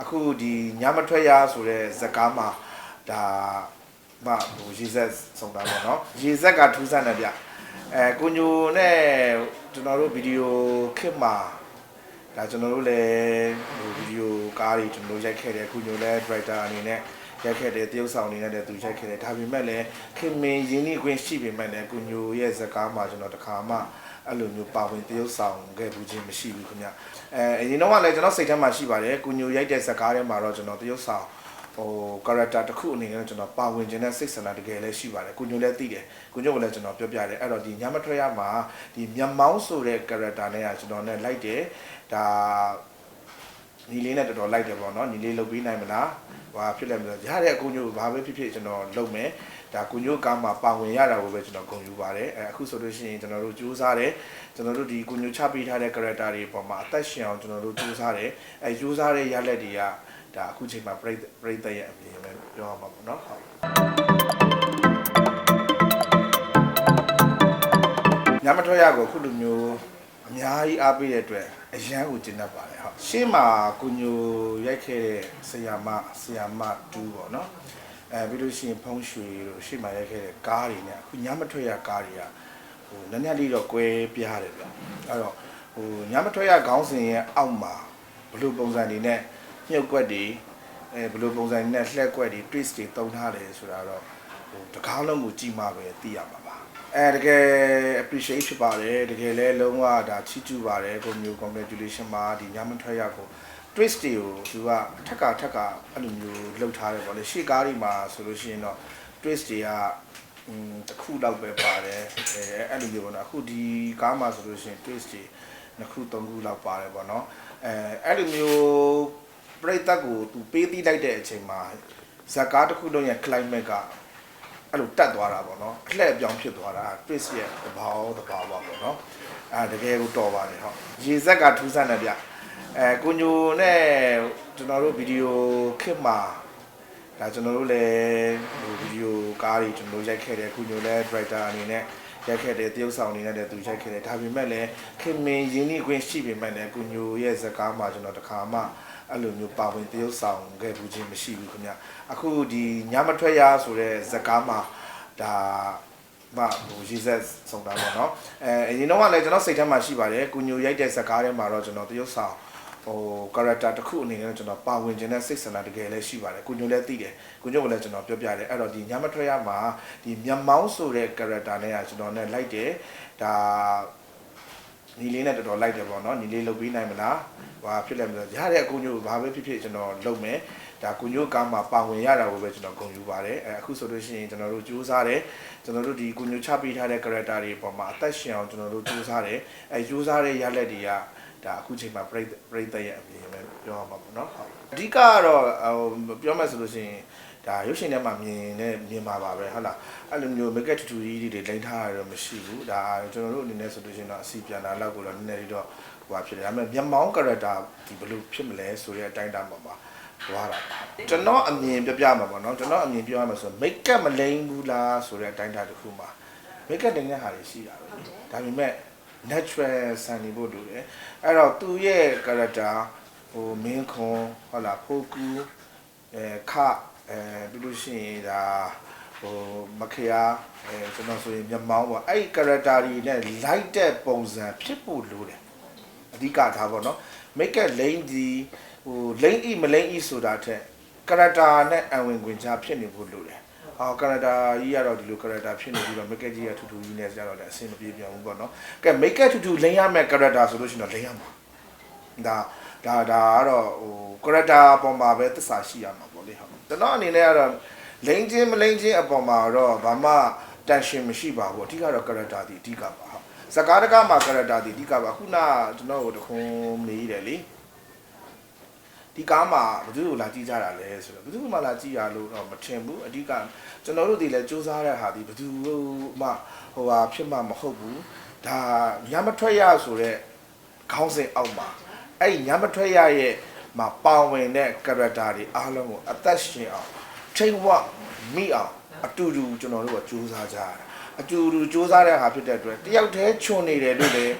အခုဒီညမထွက်ရဆိုတဲ့ဇက်ကားမှာဒါမဟိုရေဆက်ဆုံးတာပေါ့နော်ရေဆက်ကထူးဆန်းတယ်ဗျအဲကိုညိုနဲ့ကျွန်တော်တို့ဗီဒီယိုခစ်မှာဒါကျွန်တော်တို့လည်းဟိုဗီဒီယိုကားတွေကျွန်တော်တို့ရိုက်ခဲ့တယ်ကိုညိုလည်း director အနေနဲ့ရိုက်ခဲ့တယ်တရုပ်ဆောင်အနေနဲ့လည်းသူရိုက်ခဲ့တယ်ဒါပေမဲ့လည်းခင်မင်းရင်းနှီးခွင့်ရှိပေမဲ့လည်းကိုညိုရဲ့ဇက်ကားမှာကျွန်တော်တခါမှ အဲ့လိုမျိုးပါဝင်တရုပ်ဆောင်ခဲ့ဘူးချင်းမရှိဘူးခင်ဗျအဲအရင်တော့ကလည်းကျွန်တော်စိတ်ထဲမှာရှိပါတယ်ကိုညိုရိုက်တဲ့ဇက်ကားထဲမှာတော့ကျွန်တော်တရုပ်ဆောင်ဟို character တစ်ခုအနေနဲ့ကျွန်တော်ပါဝင်ခြင်းနဲ့စိတ်ဆန္ဒတကယ်လည်းရှိပါတယ်ကိုညိုလည်းသိတယ်ကိုညိုကလည်းကျွန်တော်ပြောပြတယ်အဲ့တော့ဒီညမထွက်ရမှာဒီမျက်မောင်းဆိုတဲ့ character နဲ့ကကျွန်တော်နဲ့လိုက်တယ်ဒါညီလေးနဲ့တော်တော်လိုက်တယ်ပေါ့နော်ညီလေးလုပ်ပြီးနိုင်မလားဟာဖြစ်လဲမလို့ရတဲ့အကိုညိုဘာပဲဖြစ်ဖြစ်ကျွန်တော်လုပ်မယ် ဒါကိုညိုကမှပါဝင်ရတာကိုပဲကျွန်တော်ဂုဏ်ယူပါတယ်အဲအခုဆိုလို့ရှိရင်ကျွန်တော်တို့ကြိုးစားတယ်ကျွန်တော်တို့ဒီကိုညိုချပေးထားတဲ့ character တွေပေါ်မှာအသက်ရှင်အောင်ကျွန်တော်တို့ကြိုးစားတယ်အဲကြိုးစားတဲ့ရလက်တွေကဒါအခုချိန်မှာပြိပြိသက်ရဲ့အမြင်ပဲပြောရမှာပေါ့နော်ဟုတ်ညမထွက်ရကိုအခုလိုမျိုးအများကြီးအားပေးတဲ့အတွက်အရန်ကိုကျဉ်တတ်ပါတယ်ဟုတ်ရှေ့မှာကိုညိုရိုက်ခဲ့တဲ့ဆီယာမဆီယာမ2ပေါ့နော် အဲပြီးလို့ရှိရင်ဖုံးရွှေတို့ရှေ့မှာရိုက်ခဲ့တဲ့ကားတွေနဲ့အခုညမထွက်ရကားတွေကဟိုနည်းနည်းလေးတော့ကွဲပြားတယ်ဗျအဲ့တော့ဟိုညမထွက်ရခေါင်းစဉ်ရဲ့အောက်မှာဘလို့ပုံစံတွေနဲ့မြုပ်ွက်တွေအဲဘလို့ပုံစံတွေနဲ့လှက်ွက်တွေ twist တွေတုံးထားတယ်ဆိုတာတော့ဟိုတကားလုံးကိုကြည့်မှပဲသိရမှာပါအဲတကယ် appreciate ဖြစ်ပါတယ်တကယ်လည်းလုံးဝဒါချီးကျူးပါတယ်ကိုမျိုး congratulation ပါဒီညမထွက်ရကို twist တွေကိုသူကအထက်ကထက်ကအဲ့လိုမျိုးလှုပ်ထားတယ်ပေါ့လေရှေ့ကားတွေမှာဆိုလို့ရှိရင်တော့ twist တွေကอืมတစ်ခုလောက်ပဲပါတယ်အဲအဲ့လိုမျိုးပေါ့နော်အခုဒီကားမှာဆိုလို့ရှိရင် twist တွေနှစ်ခုသုံးခုလောက်ပါတယ်ပေါ့နော်အဲအဲ့လိုမျိုးပြိတ္တကိုသူပေးသီးလိုက်တဲ့အချိန်မှာဇက်ကားတစ်ခုလုံးရဲ့ climate ကအဲ့လိုတက်သွားတာပေါ့နော်အလှည့်အပြောင်းဖြစ်သွားတာ twist ရဲ့တဘာဝတဘာဝပေါ့နော်အဲတကယ်ကိုတော်ပါတယ်ဟုတ်ရေဆက်ကထူးဆန်းတယ်ဗျ အဲကိုညိုနဲ့ကျွန်တော်တို့ဗီဒီယိုခစ်မှာဒါကျွန်တော်တို့လည်းဟိုဗီဒီယိုကားတွေကျွန်တော်တို့ရိုက်ခဲ့တယ်ကိုညိုလည်း director အနေနဲ့ရိုက်ခဲ့တယ်တရုပ်ဆောင်အနေနဲ့လည်းသူရိုက်ခဲ့တယ်ဒါပေမဲ့လည်းခင်မင်းရင်းနှီးခွင့်ရှိပေမဲ့လည်းကိုညိုရဲ့ဇာတ်ကားမှာကျွန်တော်တခါမှအဲ့လိုမျိုးပါဝင်တရုပ်ဆောင်ခဲ့ဘူးချင်းမရှိဘူးခင်ဗျအခုဒီညမထွက်ရဆိုတဲ့ဇာတ်ကားမှာဒါမဟိုရေဆက်ဆုံးတာပေါ့နော်အဲအရင်တော့ကလည်းကျွန်တော်စိတ်ထဲမှာရှိပါတယ်ကိုညိုရိုက်တဲ့ဇာတ်ကားထဲမှာတော့ကျွန်တော်တရုပ်ဆောင် ဟို character တစ်ခုအနေနဲ့ကျွန်တော်ပါဝင်ခြင်းနဲ့စိတ်ဆန္ဒတကယ်လည်းရှိပါတယ်ကိုညိုလည်းသိတယ်ကိုညိုကလည်းကျွန်တော်ပြောပြတယ်အဲ့တော့ဒီညမထွက်ရမှာဒီမျက်မောင်းဆိုတဲ့ character နဲ့ကကျွန်တော်နဲ့လိုက်တယ်ဒါညီလေးနဲ့တော်တော်လိုက်တယ်ပေါ့နော်ညီလေးလုပ်ပြီးနိုင်မလားဟာဖြစ်လဲမလို့ရတဲ့အကူညိုဘာပဲဖြစ်ဖြစ်ကျွန်တော်လုပ်မယ်ဒါကုညိုကမှပါဝင်ရတာကိုပဲကျွန်တော်ဂုဏ်ယူပါတယ်အဲအခုဆိုလို့ရှိရင်ကျွန်တော်တို့ကြိုးစားတယ်ကျွန်တော်တို့ဒီကုညိုချပေးထားတဲ့ character တွေပေါ်မှာအသက်ရှင်အောင်ကျွန်တော်တို့ကြိုးစားတယ်အဲကြိုးစားတဲ့ရလက်တွေက ဒါအခုချိန်မှာပြိပြိသက်ရဲ့အမြင်ပဲပြောရမှာပေါ့နော်ဟုတ်အဓိကကတော့ဟိုပြောမှဆိုလို့ရှိရင်ဒါရုပ်ရှင်ထဲမှာမြင်နေမြင်ပါပါပဲဟုတ်လားအဲ့လိုမျိုး make up တူတူကြီးတွေလိမ့်ထားရတော့မရှိဘူးဒါကျွန်တော်တို့အနေနဲ့ဆိုလို့ရှိရင်တော့အစီပြန်လာလောက်ကိုတော့နည်းနည်းလေးတော့ဟိုပါဖြစ်တယ်ဒါပေမဲ့မျက်မှောင်း character ဒီဘယ်လိုဖြစ်မလဲဆိုတဲ့အတိုင်းအတာမှာပါသွားတာပါကျွန်တော်အမြင်ပြပြမှာပေါ့နော်ကျွန်တော်အမြင်ပြောရမှာဆို make up မလိမ့်ဘူးလားဆိုတဲ့အတိုင်းအတာတစ်ခုမှာ make up တင်တဲ့ဟာတွေရှိတာပဲဒါပေမဲ့ natural ဆန်နေဖို့လိုတယ်အဲ့တော့သူ့ရဲ့ character ဟိုမင်းခွန်ဟုတ်လားဖိုကူအဲခအဲပြီးလို့ရှိရင်ဒါဟိုမခရာအဲကျွန်တော်ဆိုရင်မျက်မှောင်းပေါ့အဲ့ဒီ character တွေနဲ့ light တဲ့ပုံစံဖြစ်ဖို့လိုတယ်အဓိကဒါပေါ့နော် make up လိမ့်ဒီဟိုလိမ့်ဤမလိမ့်ဤဆိုတာထက် character နဲ့အဝင်ခွင်ချဖြစ်နေဖို့လိုတယ် အော် character ကြီးကတော့ဒီလို character ဖြစ်နေပြီးတော့ make up ကြီးကထူထူကြီးနဲ့ကြတော့လည်းအဆင်မပြေပြန်ဘူးပေါ့နော်ကဲ make up ထူထူလိမ့်ရမယ့် character ဆိုလို့ရှိရင်တော့လိမ့်ရမှာဒါဒါဒါကတော့ဟို character ပေါ်မှာပဲသစ္စာရှိရမှာပေါ့လေဟုတ်ကျွန်တော်အနေနဲ့ကတော့လိမ့်ချင်းမလိမ့်ချင်းအပေါ်မှာတော့ဘာမှတန်ရှင်မရှိပါဘူးအဓိကတော့ character ဒီအဓိကပါဟုတ်စကားတကားမှာ character ဒီအဓိကပါခုနကျွန်တော်တို့တခုံးမေးတယ်လေ ဒီကားမှာဘယ်သူကိုလာကြည့်ကြတာလဲဆိုတော့ဘယ်သူမှလာကြည့်ရလို့တော့မထင်ဘူးအဓိကကျွန်တော်တို့ဒီလဲစူးစမ်းတဲ့ဟာဒီဘယ်သူမှဟိုဟာဖြစ်မှမဟုတ်ဘူးဒါညမထွက်ရဆိုတော့ခေါင်းစဉ်အောက်မှာအဲ့ဒီညမထွက်ရရဲ့မှာပါဝင်တဲ့ character တွေအားလုံးကိုအသက်ရှင်အောင်ထိတ်ဝမိအောင်အတူတူကျွန်တော်တို့ကစူးစမ်းကြရတာအတူတူစူးစမ်းတဲ့ဟာဖြစ်တဲ့အတွက်တယောက်တည်းချွန်နေတယ်လို့လည်း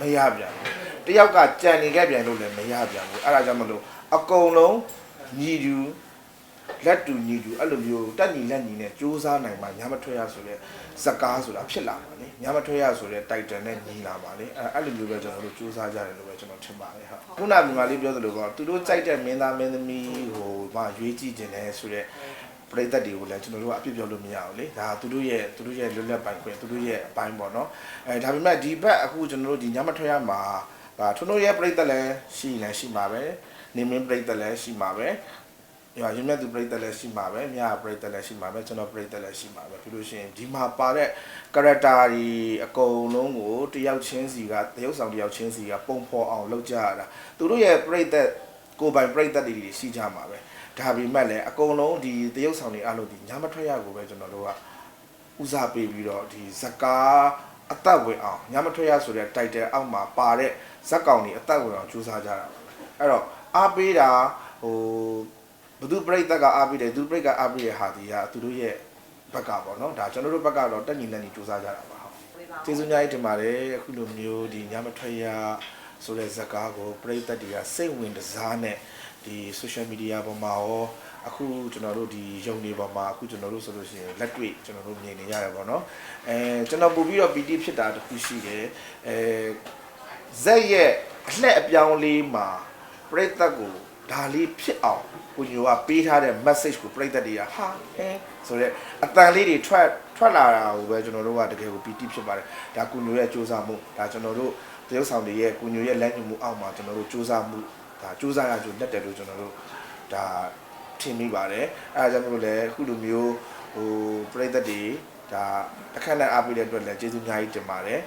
မရပြန်ဘူးတယောက်ကကြံနေခဲ့ပြန်လို့လည်းမရပြန်ဘူးအဲ့ဒါကြောင့်မလို့ အကုန်လုံးညီတူလက်တူညီတူအဲ့လိုမျိုးတက်ညီလက်ညီနဲ့စူးစမ်းနိုင်မှညမထွက်ရဆိုတဲ့ဇက်ကားဆိုတာဖြစ်လာပါလေညမထွက်ရဆိုတဲ့ title နဲ့ညီလာပါလေအဲ့အဲ့လိုမျိုးပဲကျွန်တော်တို့စူးစမ်းကြတယ်လို့ပဲကျွန်တော်ထင်ပါတယ်ဟုတ်ခုနကမြန်မာလေးပြောသလိုပေါ့သူတို့ကြိုက်တဲ့မင်းသားမင်းသမီးဟိုမှရွေးကြည့်ခြင်းတယ်ဆိုတဲ့ပရိသတ်တွေကိုလည်းကျွန်တော်တို့ကအပြစ်ပြောလို့မရဘူးလေဒါသူတို့ရဲ့သူတို့ရဲ့လွတ်လပ်ပိုင်ခွင့်သူတို့ရဲ့အပိုင်းပေါ့နော်အဲဒါပေမဲ့ဒီဘက်အခုကျွန်တော်တို့ဒီညမထွက်ရမှာ ဒါထွန်းတို့ရဲ့ပရိသတ်လည်းရှိရင်လည်းရှိမှာပဲနေမင်းပရိသတ်လည်းရှိမှာပဲညရင်မြတ်သူပရိသတ်လည်းရှိမှာပဲမြာပရိသတ်လည်းရှိမှာပဲကျွန်တော်ပရိသတ်လည်းရှိမှာပဲပြီးလို့ရှိရင်ဒီမှာပါတဲ့ character တွေအကုန်လုံးကိုတယောက်ချင်းစီကတယောက်ဆောင်တယောက်ချင်းစီကပုံဖော်အောင်လုပ်ကြရတာသူတို့ရဲ့ပရိသတ်ကိုယ်ပိုင်ပရိသတ်တွေရှိကြမှာပဲဒါပေမဲ့လည်းအကုန်လုံးဒီတရုပ်ဆောင်တွေအားလုံးဒီညမထွက်ရကိုပဲကျွန်တော်တို့ကဦးစားပေးပြီးတော့ဒီဇကား အသက်ဝင်အောင်ညမထွက်ရဆိုတဲ့ title အောက်မှာပါတဲ့ဇက်ကောင်တွေအသက်ဝင်အောင်ကြိုးစားကြတာပါအဲ့တော့အားပေးတာဟိုဘသူပြိတ္တကအားပေးတယ်သူပြိတ္တကအားပေးတဲ့ဟာဒီကသူတို့ရဲ့ဘက်ကပေါ့နော်ဒါကျွန်တော်တို့ဘက်ကတော့တက်ညီလက်ညီကြိုးစားကြတာပါဟုတ်ကျေးဇူးများကြီးတင်ပါတယ်အခုလိုမျိုးဒီညမထွက်ရဆိုတဲ့ဇက်ကားကိုပြိတ္တတွေကစိတ်ဝင်စားနဲ့ဒီ social media ပေါ်မှာရော အခုကျွန်တော်တို့ဒီယုံနေပေါ်မှာအခုကျွန်တော်တို့ဆိုလို့ရှိရင်လက်တွေ့ကျွန်တော်တို့မြင်နေရတယ်ပေါ့နော်အဲကျွန်တော်ပို့ပြီးတော့ PT ဖြစ်တာတခုရှိတယ်အဲဇက်ရဲ့အလှက်အပြောင်းလေးမှာပြိတ္တကိုဒါလေးဖြစ်အောင်ကိုညိုကပေးထားတဲ့ message ကိုပြိတ္တတွေကဟာဟင်းဆိုတော့အတန်လေးတွေထွက်ထွက်လာတာကိုပဲကျွန်တော်တို့ကတကယ်ကို PT ဖြစ်ပါတယ်ဒါကိုညိုရဲ့စူးစမ်းမှုဒါကျွန်တော်တို့တရုတ်ဆောင်တွေရဲ့ကိုညိုရဲ့လက်ညှိုးမှုအောက်မှာကျွန်တော်တို့စူးစမ်းမှုဒါစူးစမ်းရကြလက်တယ်လို့ကျွန်တော်တို့ဒါ ထင်မိပါတယ်အဲဒါကြောင့်မလို့လဲအခုလိုမျိုးဟိုပြိသက်တွေဒါအခက်နဲ့အားပေးတဲ့အတွက်လည်းကျေးဇူးအများကြီးတင်ပါတယ်